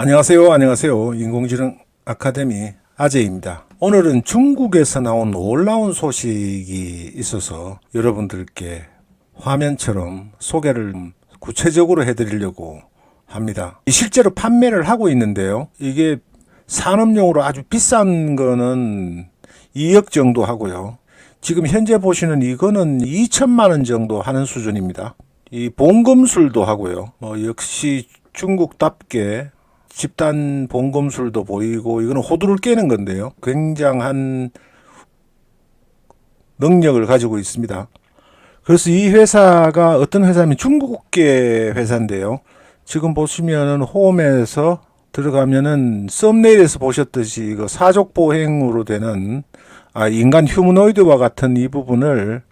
안녕하세요. 안녕하세요. 인공지능 아카데미 아재입니다. 오늘은 중국에서 나온 놀라운 소식이 있어서 여러분들께 화면처럼 소개를 구체적으로 해드리려고 합니다. 실제로 판매를 하고 있는데요. 이게 산업용으로 아주 비싼 거는 2억 정도 하고요. 지금 현재 보시는 이거는 2천만 원 정도 하는 수준입니다. 이 봉금술도 하고요. 뭐 역시 중국답게 집단 봉금술도 보이고 이거는 호두를 깨는 건데요. 굉장한 능력을 가지고 있습니다. 그래서 이 회사가 어떤 회사냐면 중국계 회사인데요. 지금 보시면은 홈에서 들어가면은 썸네일에서 보셨듯이 그 사족 보행으로 되는 아, 인간 휴머노이드와 같은 이 부분을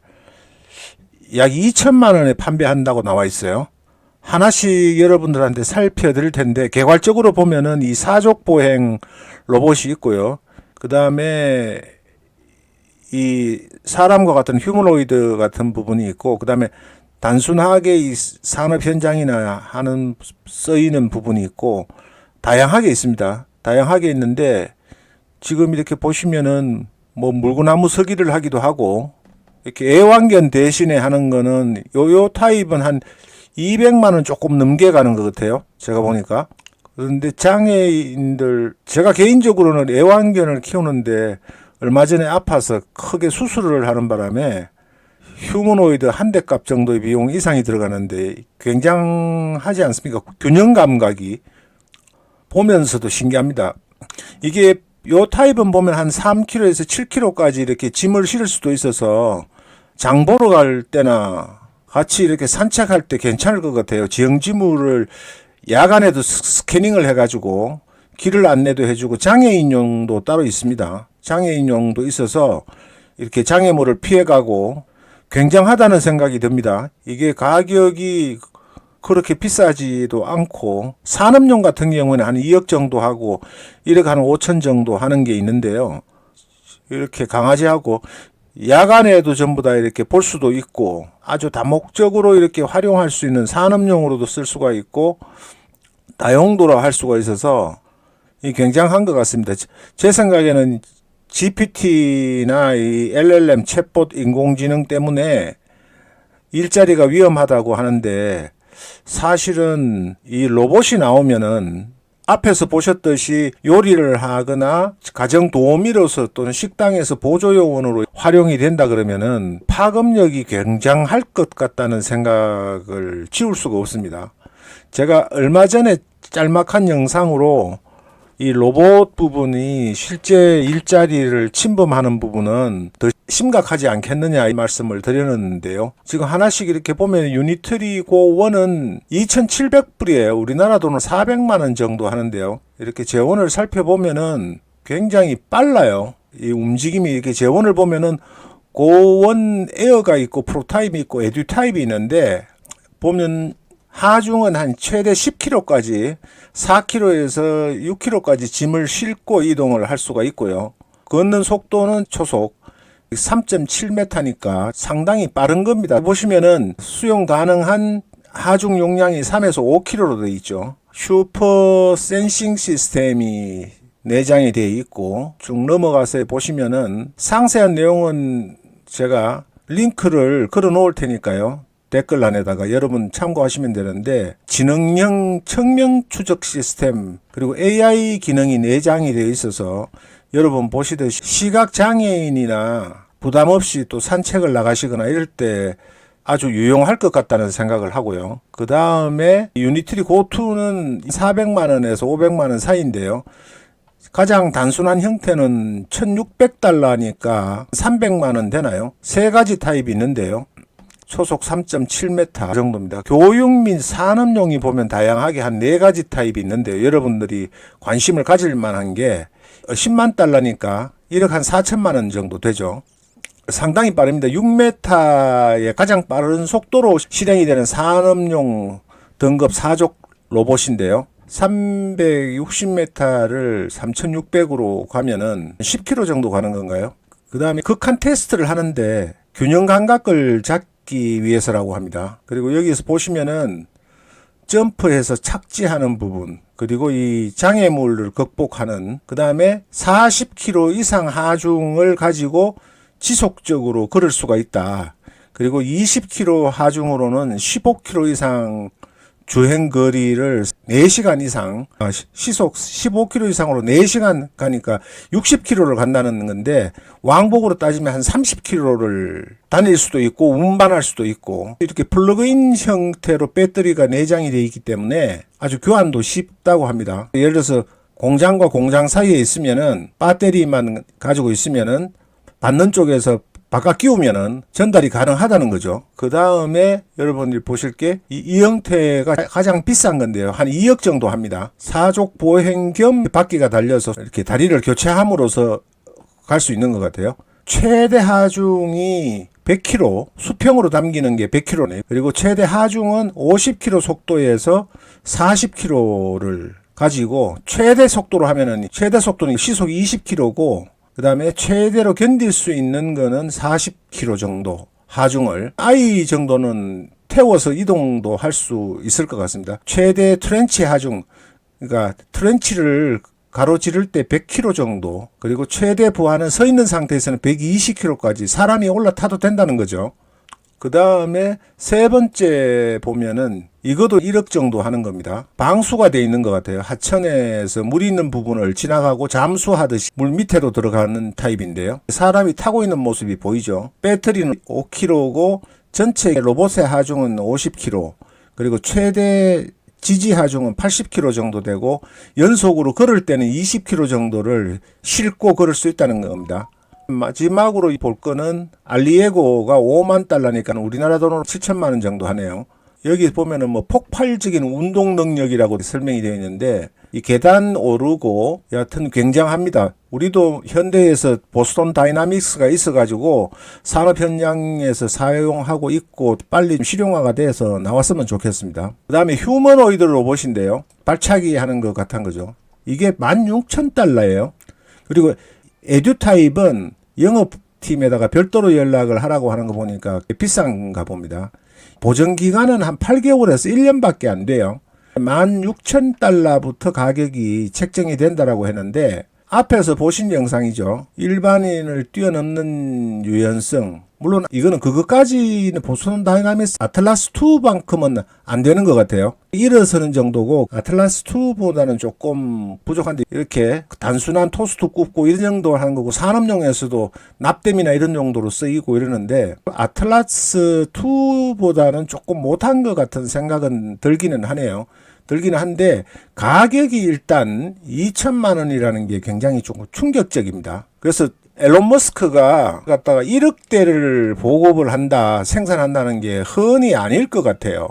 약 2천만 원에 판매한다고 나와 있어요. 하나씩 여러분들한테 살펴드릴 텐데 개괄적으로 보면은 이 사족 보행 로봇이 있고요. 그 다음에 이 사람과 같은 휴머노이드 같은 부분이 있고 그 다음에 단순하게 이 산업 현장이나 하는 쓰이는 부분이 있고 다양하게 있습니다. 다양하게 있는데 지금 이렇게 보시면은 뭐 물구나무 서기를 하기도 하고 이렇게 애완견 대신에 하는 거는 요요 타입은 한 200만 원 조금 넘게 가는 것 같아요. 제가 보니까. 그런데 장애인들 제가 개인적으로는 애완견을 키우는데 얼마 전에 아파서 크게 수술을 하는 바람에 휴머노이드 한 대 값 정도의 비용 이상이 들어가는데 굉장하지 않습니까? 균형 감각이 보면서도 신기합니다. 이게 요 타입은 보면 한 3kg에서 7kg까지 이렇게 짐을 실을 수도 있어서 장 보러 갈 때나 같이 이렇게 산책할 때 괜찮을 것 같아요. 지형지물을 야간에도 스- 스캐닝을 해가지고 길을 안내도 해주고 장애인용도 따로 있습니다. 장애인용도 있어서 이렇게 장애물을 피해가고 굉장하다는 생각이 듭니다. 이게 가격이 그렇게 비싸지도 않고 산업용 같은 경우는 한 2억 정도 하고 1억 한 5천 정도 하는 게 있는데요. 이렇게 강아지하고 야간에도 전부 다 이렇게 볼 수도 있고 아주 다목적으로 이렇게 활용할 수 있는 산업용으로도 쓸 수가 있고 다용도로 할 수가 있어서 이 굉장한 것 같습니다. 제- 제 생각에는 GPT나 이 LLM 챗봇 인공지능 때문에 일자리가 위험하다고 하는데 사실은 이 로봇이 나오면은 앞에서 보셨듯이 요리를 하거나 가정 도우미로서 또는 식당에서 보조 요원으로 활용이 된다 그러면은 파급력이 굉장할 것 같다는 생각을 지울 수가 없습니다. 제가 얼마 전에 짤막한 영상으로 이 로봇 부분이 실제 일자리를 침범하는 부분은 더 심각하지 않겠느냐 이 말씀을 드렸는데요. 지금 하나씩 이렇게 보면 유니트리 고1은 2,700불이에요. 우리나라 돈으로 400만 원 정도 하는데요. 이렇게 재원을 살펴보면은 굉장히 빨라요. 이 움직임이 이렇게 재원을 보면은 고1 에어가 있고 프로타입이 있고 에듀 타입이 있는데 보면 하중은 한 최대 10kg까지 4kg에서 6kg까지 짐을 싣고 이동을 할 수가 있고요. 걷는 속도는 초속 3.7m니까 상당히 빠른 겁니다. 보시면은 수용 가능한 하중 용량이 3에서 5kg로 되어 있죠. 슈퍼 센싱 시스템이 내장이 되어 있고 쭉 넘어가서 보시면은 상세한 내용은 제가 링크를 걸어 놓을 테니까요. 댓글란에다가 여러분 참고하시면 되는데 지능형 청명 추적 시스템 그리고 AI 기능이 내장이 되어 있어서 여러분 보시듯이 시각 장애인이나 부담 없이 또 산책을 나가시거나 이럴 때 아주 유용할 것 같다는 생각을 하고요. 그 다음에 유니트리 고투는 400만 원에서 500만 원 사이인데요. 가장 단순한 형태는 1600달러니까 300만 원 되나요? 세 가지 타입이 있는데요. 초속 3.7m 정도입니다. 교육 및 산업용이 보면 다양하게 한 네 가지 타입이 있는데 여러분들이 관심을 가질 만한 게 10만 달러니까 1억 한 4천만 원 정도 되죠. 상당히 빠릅니다. 6m의 가장 빠른 속도로 실행이 되는 산업용 등급 4족 로봇인데요. 360m를 3600으로 가면은 10km 정도 가는 건가요? 그 다음에 극한 테스트를 하는데 균형 감각을 잡기 위해서라고 합니다. 그리고 여기서 보시면은 점프해서 착지하는 부분, 그리고 이 장애물을 극복하는, 그 다음에 40km 이상 하중을 가지고 지속적으로 걸을 수가 있다. 그리고 20km 하중으로는 15km 이상 주행 거리를 4시간 이상, 아, 시- 시속 15km 이상으로 4시간 가니까 60km를 간다는 건데, 왕복으로 따지면 한 30km를 다닐 수도 있고, 운반할 수도 있고, 이렇게 플러그인 형태로 배터리가 내장이 되어 있기 때문에 아주 교환도 쉽다고 합니다. 예를 들어서 공장과 공장 사이에 있으면은 배터리만 가지고 있으면은 받는 쪽에서 바깥 끼우면은 전달이 가능하다는 거죠. 그 다음에 여러분들이 보실 게 이, 이 형태가 가장 비싼 건데요. 한 2억 정도 합니다. 사족 보행 겸 바퀴가 달려서 이렇게 다리를 교체함으로써 갈 수 있는 것 같아요. 최대 하중이 100km, 수평으로 담기는 게 100km네. 그리고 최대 하중은 50km 속도에서 40km를 가지고 최대 속도로 하면은 최대 속도는 시속 20km고 그 다음에 최대로 견딜 수 있는 거는 40km 정도 하중을 아이 정도는 태워서 이동도 할 수 있을 것 같습니다. 최대 트렌치 하중 그러니까 트렌치를 가로지를 때 100km 정도 그리고 최대 부하는 서 있는 상태에서는 120km까지 사람이 올라타도 된다는 거죠. 그 다음에 세 번째 보면은 이것도 1억 정도 하는 겁니다. 방수가 돼 있는 것 같아요. 하천에서 물이 있는 부분을 지나가고 잠수하듯이 물 밑으로 들어가는 타입인데요. 사람이 타고 있는 모습이 보이죠. 배터리는 5kg고 전체 로봇의 하중은 50kg 그리고 최대 지지 하중은 80km 정도 되고 연속으로 걸을 때는 20km 정도를 싣고 걸을 수 있다는 겁니다. 마지막으로 볼 거는 알리에고가 5만 달러니까 우리나라 돈으로 7천만 원 정도 하네요. 여기 보면은 뭐 폭발적인 운동 능력이라고 설명이 되어 있는데 이 계단 오르고 여하튼 굉장합니다. 우리도 현대에서 보스턴 다이나믹스가 있어가지고 산업 현장에서 사용하고 있고 빨리 실용화가 돼서 나왔으면 좋겠습니다. 그 다음에 휴머노이드 로봇인데요. 발차기 하는 것 같은 거죠. 이게 16,000달러예요. 그리고 에듀타입은 영업팀에다가 별도로 연락을 하라고 하는 거 보니까 비싼가 봅니다. 보정 기간은 한 8개월에서 1년밖에 안 돼요. 16,000달러부터 가격이 책정이 된다라고 했는데 앞에서 보신 영상이죠. 일반인을 뛰어넘는 유연성. 물론 이거는 그것까지는 보스턴 다이나믹스 아틀라스 2만큼은 안 되는 것 같아요. 일어서는 정도고 아틀라스 2보다는 조금 부족한데 이렇게 단순한 토스트 굽고 이런 정도 하는 거고 산업용에서도 납땜이나 이런 정도로 쓰이고 이러는데 아틀라스 2보다는 조금 못한 것 같은 생각은 들기는 하네요. 들기는 한데 가격이 일단 2천만 원이라는 게 굉장히 조금 충격적입니다. 그래서 앨런 머스크가 갖다가 1억대를 보급을 한다, 생산한다는 게 흔히 아닐 것 같아요.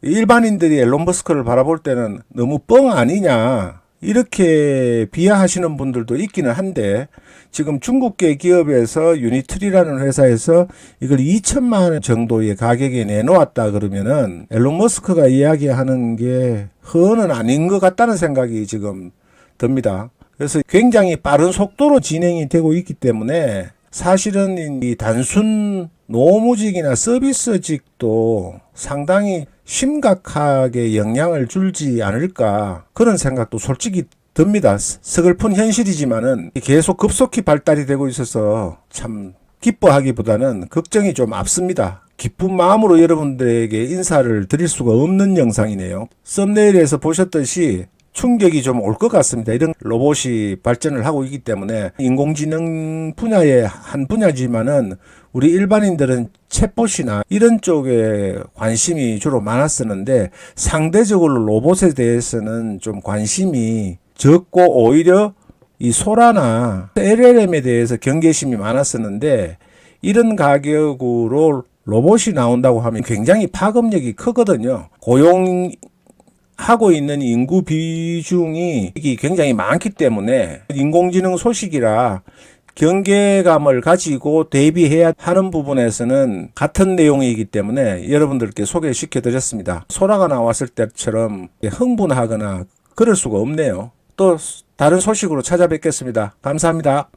일반인들이 앨런 머스크를 바라볼 때는 너무 뻥 아니냐, 이렇게 비하하시는 분들도 있기는 한데, 지금 중국계 기업에서 유니트리라는 회사에서 이걸 2천만 원 정도의 가격에 내놓았다 그러면은 앨런 머스크가 이야기하는 게 허는 아닌 것 같다는 생각이 지금 듭니다. 그래서 굉장히 빠른 속도로 진행이 되고 있기 때문에 사실은 이 단순 노무직이나 서비스직도 상당히 심각하게 영향을 줄지 않을까 그런 생각도 솔직히 듭니다. 서글픈 현실이지만은 계속 급속히 발달이 되고 있어서 참 기뻐하기보다는 걱정이 좀 앞섭니다. 기쁜 마음으로 여러분들에게 인사를 드릴 수가 없는 영상이네요. 썸네일에서 보셨듯이 충격이 좀 올 것 같습니다. 이런 로봇이 발전을 하고 있기 때문에 인공지능 분야의 한 분야지만은 우리 일반인들은 챗봇이나 이런 쪽에 관심이 주로 많았었는데 상대적으로 로봇에 대해서는 좀 관심이 적고 오히려 이 소라나 LLM에 대해서 경계심이 많았었는데 이런 가격으로 로봇이 나온다고 하면 굉장히 파급력이 크거든요. 고용 하고 있는 인구 비중이 굉장히 많기 때문에 인공지능 소식이라 경계감을 가지고 대비해야 하는 부분에서는 같은 내용이기 때문에 여러분들께 소개시켜 드렸습니다. 소라가 나왔을 때처럼 흥분하거나 그럴 수가 없네요. 또 다른 소식으로 찾아뵙겠습니다. 감사합니다.